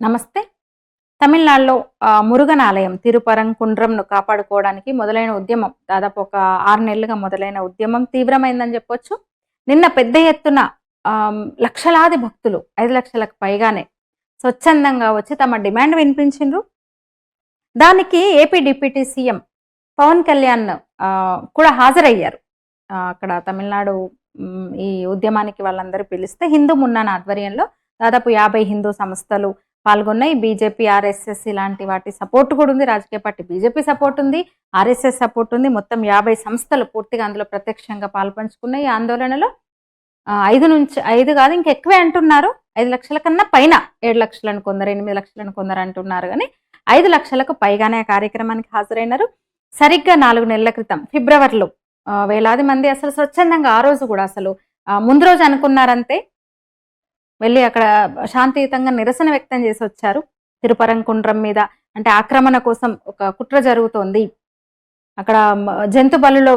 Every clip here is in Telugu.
నమస్తే. తమిళనాడులో మురుగన్ ఆలయం తిరుపరంకుండ్రంను కాపాడుకోవడానికి మొదలైన ఉద్యమం దాదాపు ఒక ఆరు నెలలుగా మొదలైన ఉద్యమం తీవ్రమైందని చెప్పొచ్చు. నిన్న పెద్ద ఎత్తున లక్షలాది భక్తులు ఐదు లక్షలకు పైగానే స్వచ్ఛందంగా వచ్చి తమ డిమాండ్ వినిపించిండ్రు. దానికి AP deputy CM Pawan Kalyan కూడా హాజరయ్యారు. అక్కడ తమిళనాడు ఈ ఉద్యమానికి వాళ్ళందరూ పిలిస్తే హిందూ మున్నాన్ ఆధ్వర్యంలో దాదాపు యాభై హిందూ సంస్థలు పాల్గొన్నాయి. బీజేపీ ఆర్ఎస్ఎస్ ఇలాంటి వాటి సపోర్ట్ కూడా ఉంది. రాజకీయ పార్టీ బీజేపీ సపోర్ట్ ఉంది. ఆర్ఎస్ఎస్ సపోర్ట్ ఉంది. మొత్తం యాభై సంస్థలు పూర్తిగా అందులో ప్రత్యక్షంగా పాల్పంచుకున్నాయి. ఈ ఆందోళనలో ఐదు నుంచి ఐదు కాదు ఇంకెక్కువే అంటున్నారు. ఐదు లక్షల కన్నా పైన ఏడు లక్షలను కొందరు ఎనిమిది లక్షలను కొందరు అంటున్నారు. కానీ ఐదు లక్షలకు పైగానే ఆ కార్యక్రమానికి హాజరైనారు. సరిగ్గా నాలుగు నెలల క్రితం ఫిబ్రవరిలో వేలాది మంది అసలు స్వచ్ఛందంగా ఆ రోజు కూడా అసలు ఆ, ముందు రోజు అనుకున్నారంతే. వెళ్ళి అక్కడ శాంతియుతంగా నిరసన వ్యక్తం చేసి వచ్చారు తిరుపరంకుండ్రం మీద అంటే ఆక్రమణ కోసం ఒక కుట్ర జరుగుతోంది. అక్కడ జంతు బలులో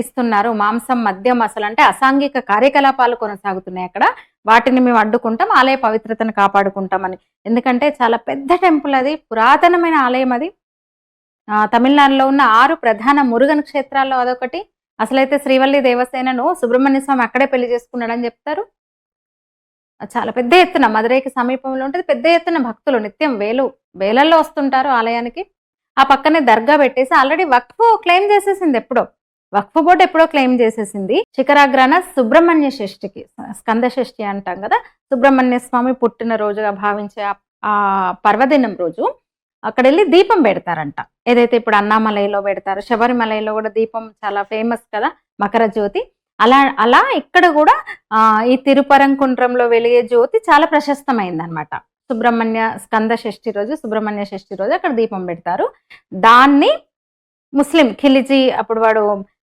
ఇస్తున్నారు. మాంసం మద్యం అసలు అంటే అసాంఘిక కార్యకలాపాలు కొనసాగుతున్నాయి అక్కడ. వాటిని మేము అడ్డుకుంటాం ఆలయ పవిత్రతను కాపాడుకుంటామని. ఎందుకంటే చాలా పెద్ద టెంపుల్ అది పురాతనమైన ఆలయం అది. తమిళనాడులో ఉన్న ఆరు ప్రధాన మురుగన్ క్షేత్రాల్లో అదొకటి. అసలైతే శ్రీవల్లి దేవసేనను సుబ్రహ్మణ్య స్వామి అక్కడే పెళ్ళి చేసుకున్నాడని చెప్తారు. చాలా పెద్ద ఎత్తున మదురైకి సమీపంలో ఉంటుంది. పెద్ద ఎత్తున భక్తులు నిత్యం వేలు వేలల్లో వస్తుంటారు ఆలయానికి. ఆ పక్కనే దర్గా పెట్టేసి ఆల్రెడీ వక్ఫ్ క్లెయిమ్ చేసేసింది ఎప్పుడో. వక్ఫ్ బోర్డు ఎప్పుడో క్లెయిమ్ చేసేసింది. శిఖరాగ్రాన సుబ్రహ్మణ్య షష్ఠికి స్కంద షష్ఠి అంటాం కదా. సుబ్రహ్మణ్య స్వామి పుట్టిన రోజుగా భావించే ఆ- పర్వదినం రోజు అక్కడ వెళ్ళి దీపం పెడతారంట. ఏదైతే ఇప్పుడు అన్నామలైలో పెడతారు శబరిమలైలో కూడా దీపం చాలా ఫేమస్ కదా మకర జ్యోతి. అలా అలా ఇక్కడ కూడా ఆ ఈ తిరుపరంకుండ్రంలో వెలిగే జ్యోతి చాలా ప్రశస్తమైంది అనమాట సుబ్రహ్మణ్య స్కంద షష్ఠి రోజు సుబ్రహ్మణ్య షష్ఠి రోజు అక్కడ దీపం పెడతారు. దాన్ని ముస్లిం ఖిలిజీ అప్పుడు వాడు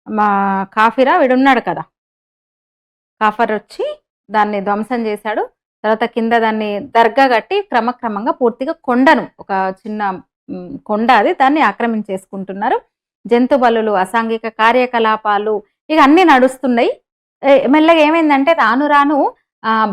మా కాఫిరా వీడున్నాడు కదా. కాఫర్ వచ్చి దాన్ని ధ్వంసం చేశాడు. తర్వాత కింద దాన్ని దర్గా కట్టి క్రమక్రమంగా పూర్తిగా కొండను ఒక చిన్న కొండ అది దాన్ని ఆక్రమించేసుకుంటున్నారు. జంతు బలులు అసాంఘిక కార్యకలాపాలు ఇక అన్ని నడుస్తున్నాయి. మెల్లగా ఏమైందంటే రాను రాను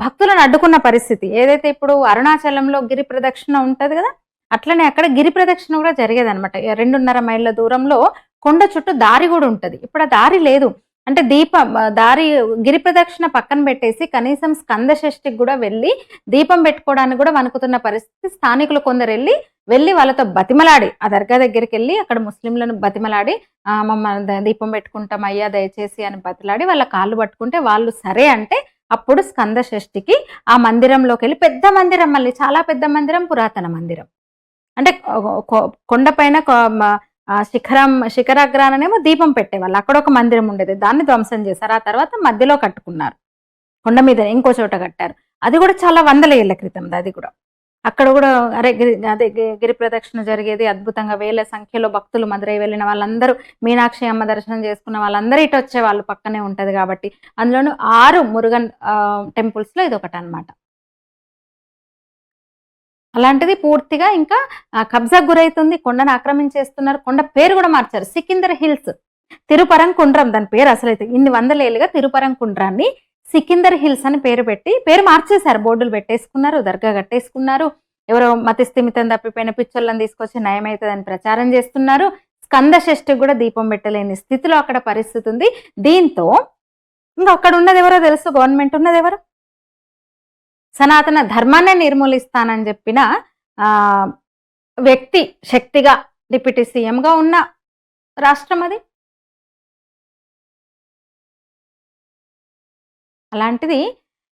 భక్తులను అడ్డుకున్న పరిస్థితి. ఏదైతే ఇప్పుడు అరుణాచలంలో గిరి ప్రదక్షిణ ఉంటుంది కదా అట్లనే అక్కడ గిరి ప్రదక్షిణ కూడా జరిగేది అనమాట రెండున్నర మైళ్ళ దూరంలో కొండ చుట్టూ దారి కూడా ఉంటుంది. ఇప్పుడు ఆ దారి లేదు. అంటే దీపం దారి గిరి ప్రదక్షిణ పక్కన పెట్టేసి కనీసం స్కంద షష్ఠికి కూడా వెళ్ళి దీపం పెట్టుకోవడానికి కూడా వణుకుతున్న పరిస్థితి స్థానికులు కొందరు వెళ్ళి వెళ్ళి వాళ్ళతో బతిమలాడి ఆ దర్గా దగ్గరికి వెళ్ళి అక్కడ ముస్లింలను బతిమలాడి మమ్మల్ని మమ్మ దీపం పెట్టుకుంటాం అయ్యా దయచేసి అని బతిలాడి వాళ్ళ కాళ్ళు పట్టుకుంటే వాళ్ళు సరే అంటే అప్పుడు స్కంద షష్ఠికి ఆ మందిరంలోకి వెళ్ళి పెద్ద మందిరం మళ్ళీ చాలా పెద్ద మందిరం పురాతన మందిరం. అంటే కొ- కొండపైన కొ- శిఖరం శిఖరాగ్రానేమో దీపం పెట్టేవాళ్ళు. అక్కడ ఒక మందిరం ఉండేది. దాన్ని ధ్వంసం చేశారు. ఆ తర్వాత మధ్యలో కట్టుకున్నారు. కొండ మీద ఇంకో చోట కట్టారు. అది కూడా చాలా వందల ఏళ్ళ క్రితం అది కూడా. అక్కడ కూడా అరే గిరి అదే గి- గిరి ప్రదక్షిణ జరిగేది అద్భుతంగా. వేల సంఖ్యలో భక్తులు మదురై వెళ్ళిన వాళ్ళందరూ మీనాక్షి అమ్మ దర్శనం చేసుకున్న వాళ్ళందరూ ఇటు వచ్చే వాళ్ళు పక్కనే ఉంటది కాబట్టి అందులోనూ ఆరు మురుగన్ టెంపుల్స్లో ఇది ఒకటి అనమాట అలాంటిది పూర్తిగా ఇంకా కబ్జా గురైతుంది. కొండను ఆక్రమించేస్తున్నారు. కొండ పేరు కూడా మార్చారు. సికిందర్ హిల్స్. తిరుపరంకుండ్రం దాని పేరు అసలైతే ఇన్ని వందల ఏళ్ళుగా తిరుపరంకుండ్రాన్ని సికిందర్ హిల్స్ అని పేరు పెట్టి పేరు మార్చేశారు. బోర్డులు పెట్టేసుకున్నారు దర్గా కట్టేసుకున్నారు. ఎవరో మతి స్థిమితం తప్పిపోయిన పిచ్చోళ్ళని తీసుకొచ్చి నయమవుతుందని ప్రచారం చేస్తున్నారు. స్కంద షష్ఠికి కూడా దీపం పెట్టలేని స్థితిలో అక్కడ పరిస్థితి ఉంది. దీంతో ఇంకా అక్కడ ఉన్నది ఎవరో తెలుసు? గవర్నమెంట్ ఉన్నది ఎవరు? సనాతన ధర్మాన్ని నిర్మూలిస్తానని చెప్పిన ఆ వ్యక్తి శక్తిగా డిప్యూటీ సీఎంగా ఉన్న రాష్ట్రం అది. అలాంటిది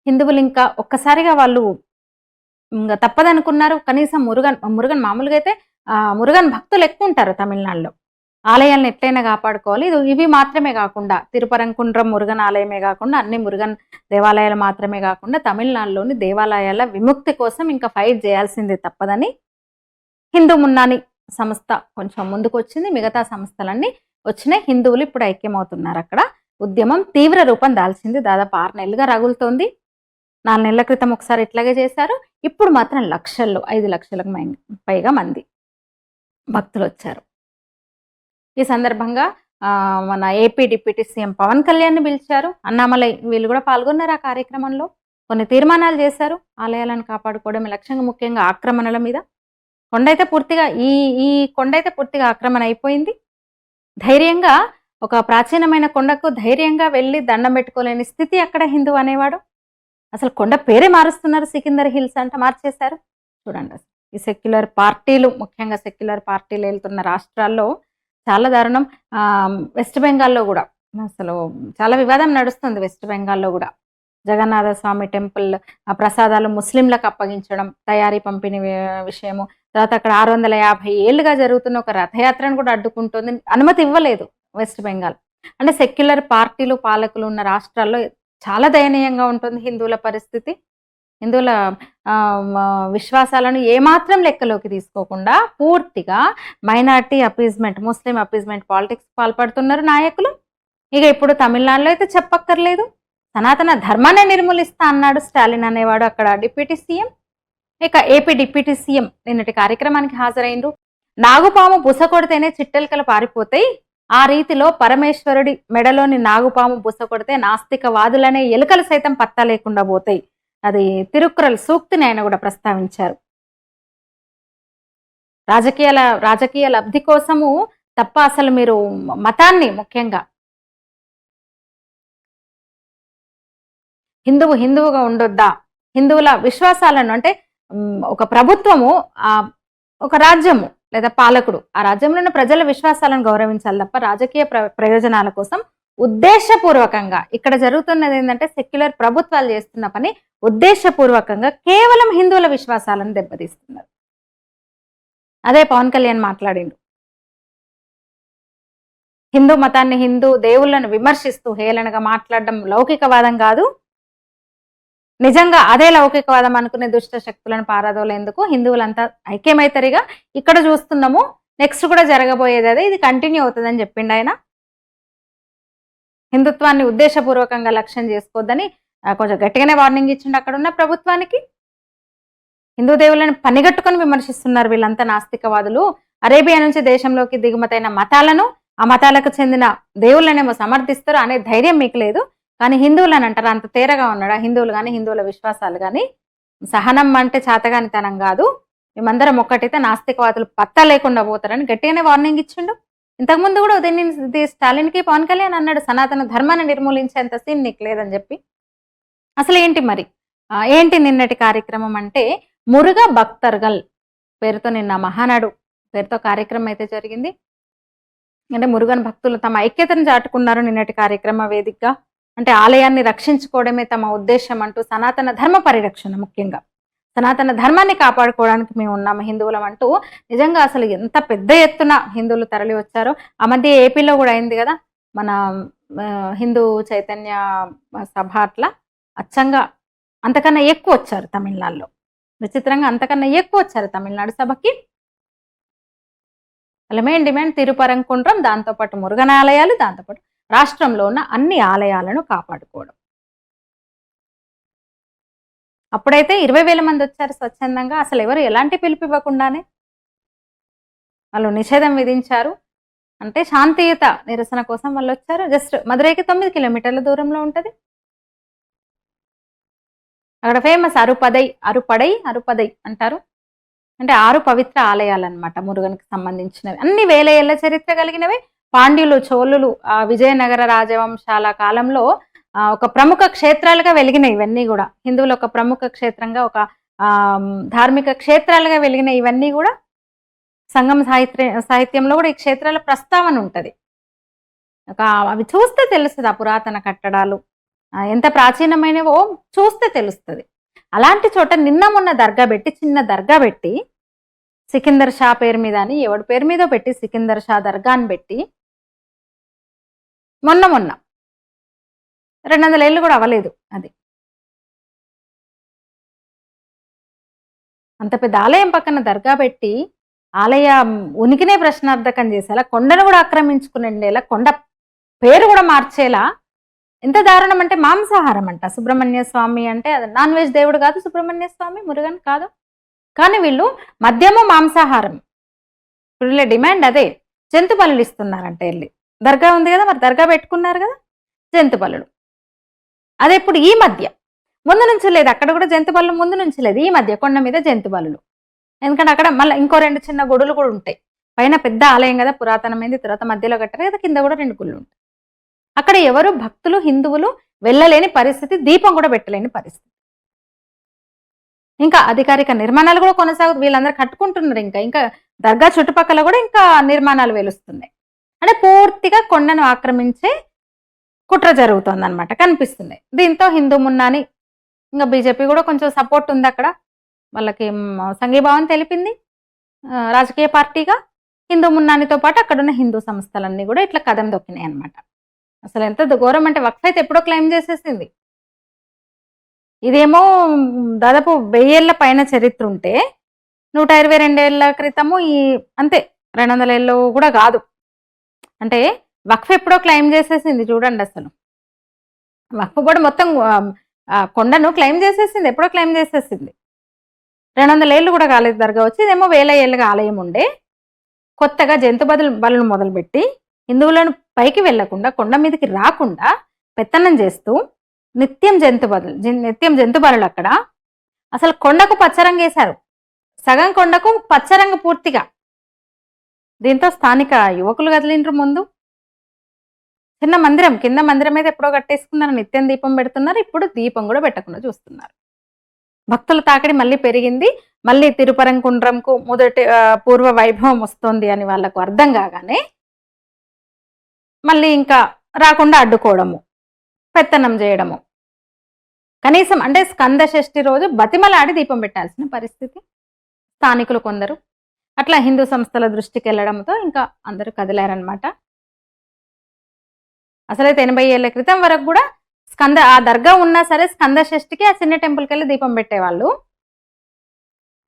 హిందువులు ఇంకా ఒక్కసారిగా వాళ్ళు ఇంకా తప్పదనుకున్నారు. కనీసం మురుగన్ మురుగన్ మామూలుగా అయితే మురుగన్ భక్తులు ఎక్కువ ఉంటారు తమిళనాడులో. ఆలయాలను ఎట్లయినా కాపాడుకోవాలి. ఇది ఇవి మాత్రమే కాకుండా తిరుపరంకుండ్రం మురుగన్ ఆలయమే కాకుండా అన్ని మురుగన్ దేవాలయాలు మాత్రమే కాకుండా తమిళనాడులోని దేవాలయాల విముక్తి కోసం ఇంకా ఫైట్ చేయాల్సిందే తప్పదని హిందూ మున్నాని సంస్థ కొంచెం ముందుకు వచ్చింది మిగతా సంస్థలన్నీ వచ్చినాయి. హిందువులు ఇప్పుడు ఐక్యమవుతున్నారు అక్కడ. ఉద్యమం తీవ్ర రూపం దాల్చింది. దాదాపు ఆరు నెలలుగా రగులుతోంది. నాలుగు నెలల క్రితం ఒకసారి ఇట్లాగే చేశారు. ఇప్పుడు మాత్రం లక్షల్లో ఐదు లక్షలకు మై- పైగా మంది భక్తులు వచ్చారు. ఈ సందర్భంగా మన AP deputy CM Pawan Kalyan పిలిచారు. అన్నామలై వీళ్ళు కూడా పాల్గొన్నారు ఆ కార్యక్రమంలో. కొన్ని తీర్మానాలు చేశారు. ఆలయాలను కాపాడుకోవడం లక్ష్యంగా ముఖ్యంగా ఆక్రమణల మీద. కొండ అయితే పూర్తిగా ఈ ఈ కొండ అయితే పూర్తిగా ఆక్రమణ అయిపోయింది. ధైర్యంగా ఒక ప్రాచీనమైన కొండకు ధైర్యంగా వెళ్ళి దండం పెట్టుకోలేని స్థితి అక్కడ హిందూ అనేవాడు? అసలు కొండ పేరే మారుస్తున్నారు సికిందర్ హిల్స్ అంట మార్చేశారు? చూడండి ఈ సెక్యులర్ పార్టీలు ముఖ్యంగా సెక్యులర్ పార్టీలు వెళ్తున్న రాష్ట్రాల్లో చాలా దారుణం. ఆ, వెస్ట్ బెంగాల్లో కూడా. అసలు చాలా వివాదం నడుస్తుంది వెస్ట్ బెంగాల్లో కూడా. జగన్నాథ స్వామి టెంపుల్ ఆ ప్రసాదాలు ముస్లింలకు అప్పగించడం తయారీ పంపిణీ విషయము. తర్వాత అక్కడ ఆరు వందల యాభై ఏళ్ళుగా జరుగుతున్న ఒక రథయాత్రను కూడా అడ్డుకుంటుంది అనుమతి ఇవ్వలేదు వెస్ట్ బెంగాల్. అంటే సెక్యులర్ పార్టీలు పాలకులు ఉన్న రాష్ట్రాల్లో చాలా దయనీయంగా ఉంటుంది హిందువుల పరిస్థితి. హిందువుల విశ్వాసాలను ఏమాత్రం లెక్కలోకి తీసుకోకుండా పూర్తిగా minority appeasement Muslim appeasement politics పాల్పడుతున్నారు నాయకులు. ఇక ఇప్పుడు తమిళనాడులో అయితే చెప్పక్కర్లేదు. సనాతన ధర్మాన్ని నిర్మూలిస్తా అన్నాడు స్టాలిన్ అనేవాడు అక్కడ డిప్యూటీ సీఎం. ఇక ఏపీ డిప్యూటీ సీఎం నిన్నటి కార్యక్రమానికి హాజరైండ్రు. నాగుపాము బుస కొడితేనే చిట్టెలకలు పారిపోతాయి. ఆ రీతిలో పరమేశ్వరుడి మెడలోని నాగుపాము బుస కొడితే నాస్తికవాదులనే ఎలుకలు సైతం పత్తా లేకుండా పోతాయి. అది తిరుక్కురల్ సూక్తిని ఆయన కూడా ప్రస్తావించారు. రాజకీయాల రాజకీయ లబ్ధి కోసము తప్ప అసలు మీరు మతాన్ని ముఖ్యంగా హిందువు హిందువుగా ఉండొద్దా? హిందువుల విశ్వాసాలను అంటే ఒక ప్రభుత్వము ఒక రాజ్యము లేదా పాలకుడు ఆ రాజ్యంలో ఉన్న ప్రజల విశ్వాసాలను గౌరవించాలి తప్ప రాజకీయ ప్ర ప్రయోజనాల కోసం ఉద్దేశపూర్వకంగా ఇక్కడ జరుగుతున్నది ఏంటంటే సెక్యులర్ ప్రభుత్వాలు చేస్తున్న పని ఉద్దేశపూర్వకంగా కేవలం హిందువుల విశ్వాసాలను దెబ్బతీస్తున్నారు. అదే పవన్ కళ్యాణ్ మాట్లాడిండు. హిందూ మతాన్ని హిందూ దేవుళ్ళను విమర్శిస్తూ హేళనగా మాట్లాడడం లౌకికవాదం కాదు. నిజంగా అదే లౌకికవాదం అనుకునే దుష్ట శక్తులను పారాదోలేందుకు హిందువులంతా ఐక్యమైతరిగా ఇక్కడ చూస్తున్నాము. నెక్స్ట్ కూడా జరగబోయేది అదే. ఇది కంటిన్యూ అవుతుందని చెప్పిండు ఆయన. హిందుత్వాన్ని ఉద్దేశపూర్వకంగా లక్ష్యం చేసుకోవద్దని కొంచెం గట్టిగానే వార్నింగ్ ఇచ్చిండు అక్కడ ఉన్న ప్రభుత్వానికి. హిందూ దేవుళ్ళని పనిగట్టుకొని విమర్శిస్తున్నారు వీళ్ళంతా నాస్తికవాదులు. అరేబియా నుంచి దేశంలోకి దిగుమతైన మతాలను ఆ మతాలకు చెందిన దేవుళ్ళనేమో సమర్థిస్తారు అనే ధైర్యం మీకు లేదు. కానీ హిందువులని అంటారు? అంత తేరగా ఉన్నాడు? ఆ హిందువులు కానీ హిందువుల విశ్వాసాలు కానీ సహనం అంటే చేతగానితనం కాదు. మేమందరం ఒక్కటైతే నాస్తికవాదులు పత్తా లేకుండా పోతారని గట్టిగానే వార్నింగ్ ఇచ్చిండు. ఇంతకుముందు కూడా దీన్ని స్టాలిన్కి పవన్ కళ్యాణ్ అన్నాడు సనాతన ధర్మాన్ని నిర్మూలించేంత సీన్ నీకు లేదని చెప్పి. అసలు ఏంటి మరి? ఏంటి నిన్నటి కార్యక్రమం అంటే మురుగ భక్తర్గల్ పేరుతో నిన్న మహానాడు పేరుతో కార్యక్రమం అయితే జరిగింది. అంటే మురుగన్ భక్తులు తమ ఐక్యతను చాటుకున్నారు నిన్నటి కార్యక్రమ వేదికగా. అంటే ఆలయాన్ని రక్షించుకోవడమే తమ ఉద్దేశం అంటూ సనాతన ధర్మ పరిరక్షణ ముఖ్యంగా. సనాతన ధర్మాన్ని కాపాడుకోవడానికి మేము ఉన్నాము హిందువులం అంటూ నిజంగా అసలు ఎంత పెద్ద ఎత్తున హిందువులు తరలి వచ్చారో ఆ మధ్య ఏపీలో కూడా అయింది కదా మన హిందూ చైతన్య సభ అట్లా అచ్చంగా అంతకన్నా ఎక్కువ వచ్చారు తమిళనాడులో. విచిత్రంగా అంతకన్నా ఎక్కువ వచ్చారు తమిళనాడు సభకి. వాళ్ళ మెయిన్ డిమాండ్ తిరుపరంకుండ్రం దాంతోపాటు మురుగన్ ఆలయాలు దాంతోపాటు రాష్ట్రంలో ఉన్న అన్ని ఆలయాలను కాపాడుకోవడం. అప్పుడైతే ఇరవై వేల మంది వచ్చారు స్వచ్ఛందంగా. అసలు ఎవరు ఎలాంటి పిలుపు ఇవ్వకుండానే? వాళ్ళు నిషేధం విధించారు. అంటే శాంతియుత నిరసన కోసం వాళ్ళు వచ్చారు. జస్ట్ మధురైకి తొమ్మిది కిలోమీటర్ల దూరంలో ఉంటుంది. అక్కడ ఫేమస్ అరుపదై అరుపడై అరుపదై అంటారు. అంటే ఆరు పవిత్ర ఆలయాలు అనమాట మురుగన్కి సంబంధించినవి. అన్ని వేల ఏళ్ళ చరిత్ర కలిగినవి. పాండ్యులు చోళులు ఆ విజయనగర రాజవంశాల కాలంలో ఒక ప్రముఖ క్షేత్రాలుగా వెలిగినాయి ఇవన్నీ కూడా. హిందువులు ఒక ప్రముఖ క్షేత్రంగా ఒక ధార్మిక క్షేత్రాలుగా వెలిగిన ఇవన్నీ కూడా. సంగం సాహిత్య సాహిత్యంలో కూడా ఈ క్షేత్రాల ప్రస్తావన ఉంటుంది. ఒక అవి చూస్తే తెలుస్తుంది ఆ పురాతన కట్టడాలు. ఎంత ప్రాచీనమైనవో చూస్తే తెలుస్తుంది. అలాంటి చోట నిన్న మొన్న దర్గా పెట్టి చిన్న దర్గా పెట్టి సికిందర్ షా పేరు మీద అని ఎవడి పేరు మీద పెట్టి సికిందర్ షా దర్గా అని పెట్టి మొన్న మొన్న. రెండు వందల ఏళ్ళు కూడా అవ్వలేదు అది. అంత పెద్ద ఆలయం పక్కన దర్గా పెట్టి ఆలయ ఉనికినే ప్రశ్నార్థకం చేసేలా కొండను కూడా ఆక్రమించుకునేలా కొండ పేరు కూడా మార్చేలా ఎంత దారుణం అంటే మాంసాహారం అంట. సుబ్రహ్మణ్య స్వామి అంటే అది నాన్ వెజ్ దేవుడు కాదు సుబ్రహ్మణ్య స్వామి మురుగన్ కాదు. కానీ వీళ్ళు మద్యము మాంసాహారం. వీళ్ళ డిమాండ్ అదే. జంతు బలులు ఇస్తున్నారంట వెళ్ళి. దర్గా ఉంది కదా మరి దర్గా పెట్టుకున్నారు కదా జంతు బలులు. ఇప్పుడు ఈ మధ్య. ముందు నుంచి లేదు అక్కడ కూడా జంతు బలు ముందు నుంచి లేదు ఈ మధ్య కొండ మీద జంతుబలులు ఎందుకంటే అక్కడ మళ్ళీ ఇంకో రెండు చిన్న గుడులు కూడా ఉంటాయి. పైన పెద్ద ఆలయం కదా పురాతనమైంది తర్వాత మధ్యలో కట్టారు కదా కింద కూడా రెండు గుళ్ళు ఉంటాయి. అక్కడ ఎవరు భక్తులు హిందువులు వెళ్ళలేని పరిస్థితి దీపం కూడా పెట్టలేని పరిస్థితి. ఇంకా అధికారిక నిర్మాణాలు కూడా కొనసాగు వీళ్ళందరూ కట్టుకుంటున్నారు ఇంకా. ఇంకా దర్గా చుట్టుపక్కల కూడా ఇంకా నిర్మాణాలు వెలుస్తున్నాయి. అంటే పూర్తిగా కొండను ఆక్రమించే కుట్ర జరుగుతుంది అనమాట కనిపిస్తుంది. దీంతో హిందూ మున్నాని ఇంకా బీజేపీ కూడా కొంచెం సపోర్ట్ ఉంది అక్కడ. వాళ్ళకి సంఘీభావం తెలిపింది. రాజకీయ పార్టీగా హిందూ మున్నానితో పాటు అక్కడ ఉన్న హిందూ సంస్థలన్నీ కూడా ఇట్లా కథం దొక్కినాయి అనమాట అసలు ఎంత ఘోరం అంటే వక్ఫ్ అయితే ఎప్పుడో క్లెయిమ్ చేసేసింది. ఇదేమో దాదాపు వెయ్యేళ్ళ పైన చరిత్ర ఉంటే నూట ఇరవై రెండేళ్ళ క్రితము ఈ అంతే రెండు వందల ఏళ్ళు కూడా కాదు. అంటే వక్ఫ్ ఎప్పుడో క్లెయిమ్ చేసేసింది చూడండి అసలు. వక్ఫ్ కూడా మొత్తం కొండను క్లెయిమ్ చేసేసింది ఎప్పుడో క్లెయిమ్ చేసేసింది. రెండు వందల ఏళ్ళు కూడా కాలేదు దర్గా వచ్చి ఇదేమో వేల ఏళ్ళుగా ఆలయం ఉండే. కొత్తగా జంతు బదులు బలను మొదలుపెట్టి హిందువులను పైకి వెళ్ళకుండా కొండ మీదకి రాకుండా పెత్తనం చేస్తూ నిత్యం జంతు బదులు నిత్యం జంతు బలులు అక్కడ. అసలు కొండకు పచ్చరంగు వేశారు సగం కొండకు పచ్చరంగు పూర్తిగా. దీంతో స్థానిక యువకులు కదిలిండ్రు ముందు. చిన్న మందిరం కింద మందిరం మీద ఎప్పుడో కట్టేసుకున్నారు నిత్యం దీపం పెడుతున్నారు. ఇప్పుడు దీపం కూడా పెట్టకుండా చూస్తున్నారు. భక్తుల తాకిడి మళ్ళీ పెరిగింది. మళ్ళీ తిరుపరంకుండ్రంకు మొదటి పూర్వ వైభవం వస్తుంది అని వాళ్ళకు అర్థం కాగానే మళ్ళీ ఇంకా రాకుండా అడ్డుకోవడము పెత్తనం చేయడము. కనీసం అంటే స్కంద షష్ఠి రోజు బతిమలాడి దీపం పెట్టాల్సిన పరిస్థితి స్థానికులు కొందరు. అట్లా హిందూ సంస్థల దృష్టికి వెళ్ళడంతో ఇంకా అందరూ కదిలారనమాట అసలైతే ఎనభై ఏళ్ళ క్రితం వరకు కూడా స్కంద ఆ దర్గా ఉన్నా సరే స్కంద షష్ఠికి ఆ చిన్న టెంపుల్కి వెళ్ళి దీపం పెట్టేవాళ్ళు.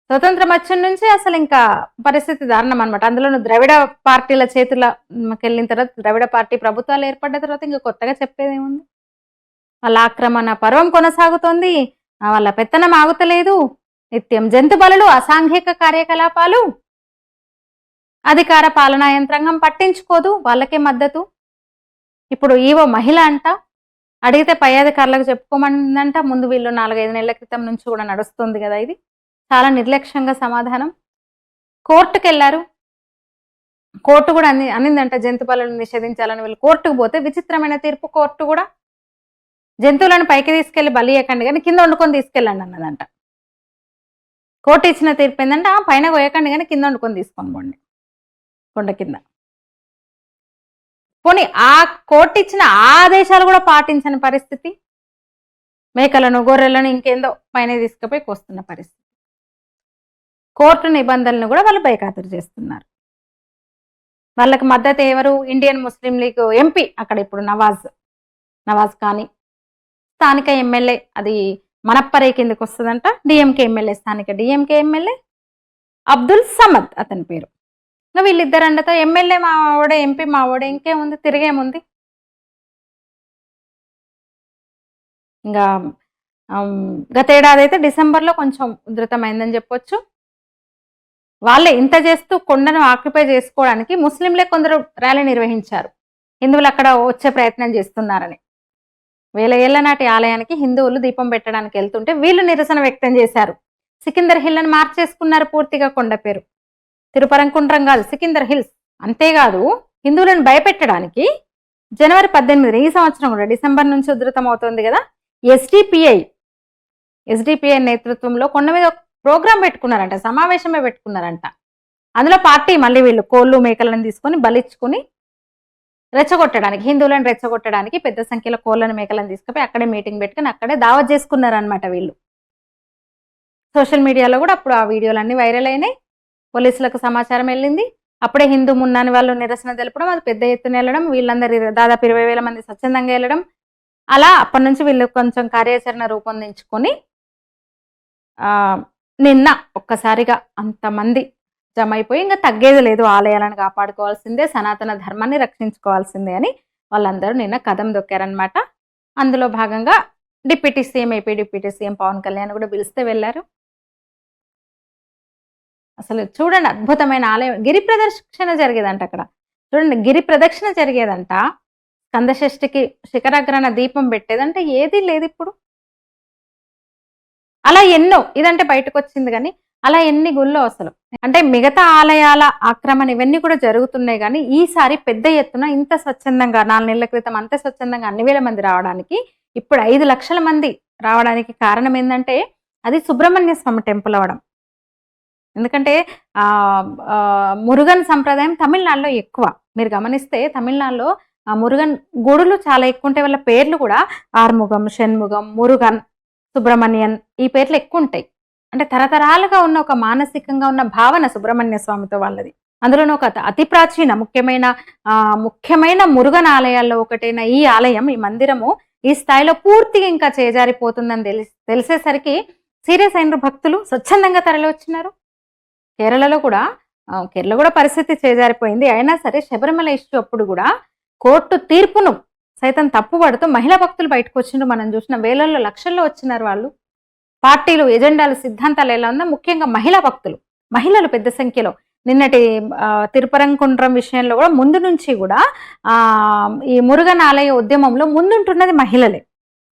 స్వతంత్రం వచ్చిన నుంచి అసలు ఇంకా పరిస్థితి దారుణం అనమాట అందులోనూ ద్రవిడ పార్టీల చేతులకి వెళ్ళిన తర్వాత ద్రవిడ పార్టీ ప్రభుత్వాలు ఏర్పడ్డ తర్వాత ఇంకా కొత్తగా చెప్పేది ఏముంది? వాళ్ళ ఆక్రమణ పర్వం కొనసాగుతోంది. వాళ్ళ పెత్తనం ఆగుతలేదు. నిత్యం జంతు బలులు అసాంఘిక కార్యకలాపాలు అధికార పాలనా యంత్రాంగం పట్టించుకోదు వాళ్ళకే మద్దతు. ఇప్పుడు ఈవో మహిళ అంట అడిగితే పై అధికారులకు చెప్పుకోమందంట ముందు వీళ్ళు నాలుగైదు నెలల క్రితం నుంచి కూడా నడుస్తుంది కదా ఇది. చాలా నిర్లక్ష్యంగా సమాధానం. కోర్టుకు వెళ్ళారు కోర్టు కూడా అంది అందిందంట జంతు నిషేధించాలని వీళ్ళు కోర్టుకు పోతే విచిత్రమైన తీర్పు కోర్టు కూడా. జంతువులను పైకి తీసుకెళ్ళి బలి ఇవ్వకండి కానీ కింద వండుకొని తీసుకెళ్ళండి అన్నదంట. కోర్టు ఇచ్చిన తీర్పు ఏంటంటే "ఆ, పైన కోయకండి కానీ కింద వండుకొని తీసుకొని పోండి. కొండ కింద. పోనీ ఆ కోర్టు ఇచ్చిన ఆదేశాలు కూడా పాటించని పరిస్థితి? మేకలను గొర్రెలను ఇంకేందో పైన తీసుకుపోయి కోస్తున్న పరిస్థితి. కోర్టు నిబంధనలను కూడా వాళ్ళు బైఖాతరు చేస్తున్నారు. వాళ్ళకి మద్దతు ఎవరు? ఇండియన్ ముస్లిం లీగ్ ఎంపీ అక్కడ ఇప్పుడు నవాజ్. నవాజ్ కానీ స్థానిక ఎమ్మెల్యే అది మనప్పరే కిందకు వస్తుందంట డిఎంకే ఎమ్మెల్యే స్థానిక డిఎంకే ఎమ్మెల్యే అబ్దుల్ సమద్ అతని పేరు. ఇంకా వీళ్ళిద్దరు అండతో ఎమ్మెల్యే మా ఆవిడ ఎంపీ మా వాడే ఇంకేముంది? తిరిగేముంది? ఇంకా గతేడాది గత ఏడాది అయితే డిసెంబర్లో కొంచెం ఉధృతమైందని చెప్పొచ్చు. వాళ్ళే ఇంత చేస్తూ కొండను ఆక్యుపై చేసుకోవడానికి ముస్లింలే కొందరు ర్యాలీ నిర్వహించారు. హిందువులు అక్కడ వచ్చే ప్రయత్నం చేస్తున్నారని. వేల ఏళ్ళ నాటి ఆలయానికి హిందువులు దీపం పెట్టడానికి వెళ్తుంటే వీళ్ళు నిరసన వ్యక్తం చేశారు. సికిందర్ హిల్లను మార్చేసుకున్నారు పూర్తిగా కొండ పేరు. తిరుపరంకుంట్రం కాదు సికిందర్ హిల్స్. అంతేకాదు హిందువులను భయపెట్టడానికి జనవరి పద్దెనిమిది ఈ సంవత్సరం కూడా డిసెంబర్ నుంచి ఉధృతం అవుతుంది కదా ఎస్డిపిఐ. ఎస్డిపిఐ నేతృత్వంలో కొండ మీద ప్రోగ్రాం పెట్టుకున్నారంట సమావేశమే పెట్టుకున్నారంట. అందులో పార్టీ మళ్ళీ వీళ్ళు కోళ్ళు మేకలను తీసుకొని బలిచ్చుకొని రెచ్చగొట్టడానికి హిందువులను రెచ్చగొట్టడానికి పెద్ద సంఖ్యలో కోళ్ళను మేకలను తీసుకుపోయి అక్కడే మీటింగ్ పెట్టుకుని అక్కడే దావత్ చేసుకున్నారనమాట వీళ్ళు. సోషల్ మీడియాలో కూడా అప్పుడు ఆ వీడియోలన్నీ వైరల్ అయినాయి. పోలీసులకు సమాచారం వెళ్ళింది. అప్పుడే హిందూ మున్నాని వాళ్ళు నిరసన తెలపడం అది పెద్ద ఎత్తున వెళ్ళడం వీళ్ళందరి దాదాపు ఇరవై వేల మంది స్వచ్ఛందంగా వెళ్ళడం. అలా అప్పటి నుంచి వీళ్ళు కొంచెం కార్యాచరణ రూపొందించుకొని నిన్న ఒక్కసారిగా అంతమంది జమ అయిపోయి ఇంకా తగ్గేది లేదు. ఆలయాలను కాపాడుకోవాల్సిందే సనాతన ధర్మాన్ని రక్షించుకోవాల్సిందే అని వాళ్ళందరూ నిన్న కదం దొక్కారనమాట అందులో భాగంగా deputy CM AP deputy CM Pawan Kalyan కూడా పిలిస్తే వెళ్ళారు. అసలు చూడండి అద్భుతమైన ఆలయం. గిరి ప్రదర్శన జరిగేదంట అక్కడ. చూడండి గిరి ప్రదక్షిణ జరిగేదంట. కందషష్ఠికి శిఖరాగ్రహణ దీపం పెట్టేదంటే. ఏది లేదు ఇప్పుడు. అలా ఎన్నో ఇదంటే బయటకు వచ్చింది కానీ అలా ఎన్ని గుళ్ళో అసలు. అంటే మిగతా ఆలయాల ఆక్రమణ ఇవన్నీ కూడా జరుగుతున్నాయి కానీ ఈసారి పెద్ద ఎత్తున ఇంత స్వచ్ఛందంగా నాలుగు నెలల క్రితం అంత స్వచ్ఛందంగా అన్ని వేల మంది రావడానికి ఇప్పుడు ఐదు లక్షల మంది రావడానికి కారణం ఏంటంటే అది సుబ్రహ్మణ్య స్వామి టెంపుల్ అవడం ఎందుకంటే మురుగన్ సంప్రదాయం తమిళనాడులో ఎక్కువ. మీరు గమనిస్తే తమిళనాడులో మురుగన్ గుడులు చాలా ఎక్కువ ఉంటాయి. వాళ్ళ పేర్లు కూడా ఆర్ముగం షణ్ముగం మురుగన్ సుబ్రహ్మణ్యన్ ఈ పేర్లు ఎక్కువ ఉంటాయి. అంటే తరతరాలుగా ఉన్న ఒక మానసికంగా ఉన్న భావన సుబ్రహ్మణ్య స్వామితో వాళ్ళది. అందులోనూ ఒక అతి ప్రాచీన ముఖ్యమైన ముఖ్యమైన మురుగన్ ఆలయాల్లో ఒకటైన ఈ ఆలయం ఈ మందిరము ఈ స్థాయిలో పూర్తిగా ఇంకా చేజారిపోతుందని తెలిసి తెలిసేసరికి సీరియస్ అయిన భక్తులు స్వచ్ఛందంగా తరలి వచ్చినారు కేరళలో కూడా కేరళ కూడా పరిస్థితి చేజారిపోయింది. అయినా సరే శబరిమల ఇష్యూ అప్పుడు కూడా కోర్టు తీర్పును సైతం తప్పుపడుతూ మహిళా భక్తులు బయటకు వచ్చిండ్రు మనం చూసిన. వేలల్లో లక్షల్లో వచ్చినారు వాళ్ళు. పార్టీలు ఎజెండాలు సిద్ధాంతాలు ఎలా ఉన్నా ముఖ్యంగా మహిళా భక్తులు మహిళలు పెద్ద సంఖ్యలో. నిన్నటి ఆ, తిరుపరంకుండ్రం విషయంలో కూడా ముందు నుంచి కూడా ఈ మురుగన్ ఆలయ ఉద్యమంలో ముందుంటున్నది మహిళలే.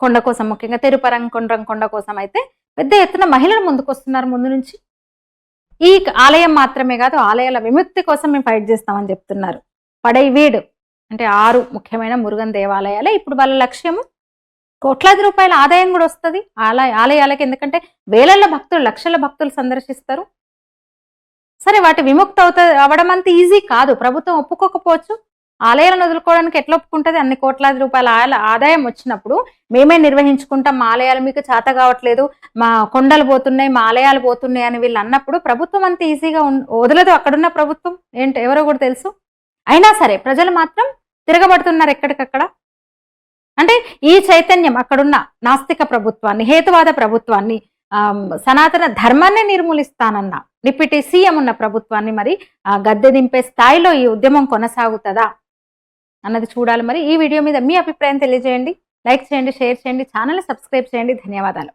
కొండ కోసం ముఖ్యంగా తిరుపరంకుండ్రం కొండ కోసం అయితే పెద్ద ఎత్తున మహిళలు ముందుకు వస్తున్నారు ముందు నుంచి. ఈ ఆలయం మాత్రమే కాదు ఆలయాల విముక్తి కోసం మేము ఫైట్ చేస్తామని చెప్తున్నారు. పడైవీడు అంటే ఆరు ముఖ్యమైన మురుగన్ దేవాలయాలే. ఇప్పుడు వాళ్ళ లక్ష్యము కోట్లాది రూపాయల ఆదాయం కూడా వస్తుంది. ఆలయ ఆలయాలకి ఎందుకంటే వేలల భక్తులు లక్షల భక్తులు సందర్శిస్తారు. సరే వాటి విముక్తి అవుత అవడం అంత ఈజీ కాదు. ప్రభుత్వం ఒప్పుకోకపోవచ్చు. ఆలయాలను వదులుకోవడానికి ఎట్లా ఒప్పుకుంటుంది? అన్ని కోట్లాది రూపాయల ఆదాయం వచ్చినప్పుడు మేమే నిర్వహించుకుంటాం. మా ఆలయాలు మీకు చేత కావట్లేదు. మా కొండలు పోతున్నాయి మా ఆలయాలు పోతున్నాయి అని వీళ్ళు అన్నప్పుడు ప్రభుత్వం అంత ఈజీగా వదలదు. అక్కడున్న ప్రభుత్వం ఏంటి ఎవరో కూడా తెలుసు. అయినా సరే ప్రజలు మాత్రం తిరగబడుతున్నారు ఎక్కడికక్కడ. అంటే ఈ చైతన్యం అక్కడున్న నాస్తిక ప్రభుత్వాన్ని హేతువాద ప్రభుత్వాన్ని సనాతన ధర్మాన్ని నిర్మూలిస్తానన్న నిప్పటి సీఎం ఉన్న ప్రభుత్వాన్ని మరి గద్దె దింపే స్థాయిలో ఈ ఉద్యమం కొనసాగుతుందా? అన్నది చూడాలి మరి. ఈ వీడియో మీద మీ అభిప్రాయం తెలియజేయండి. లైక్ చేయండి షేర్ చేయండి ఛానల్ సబ్స్క్రైబ్ చేయండి. ధన్యవాదాలు.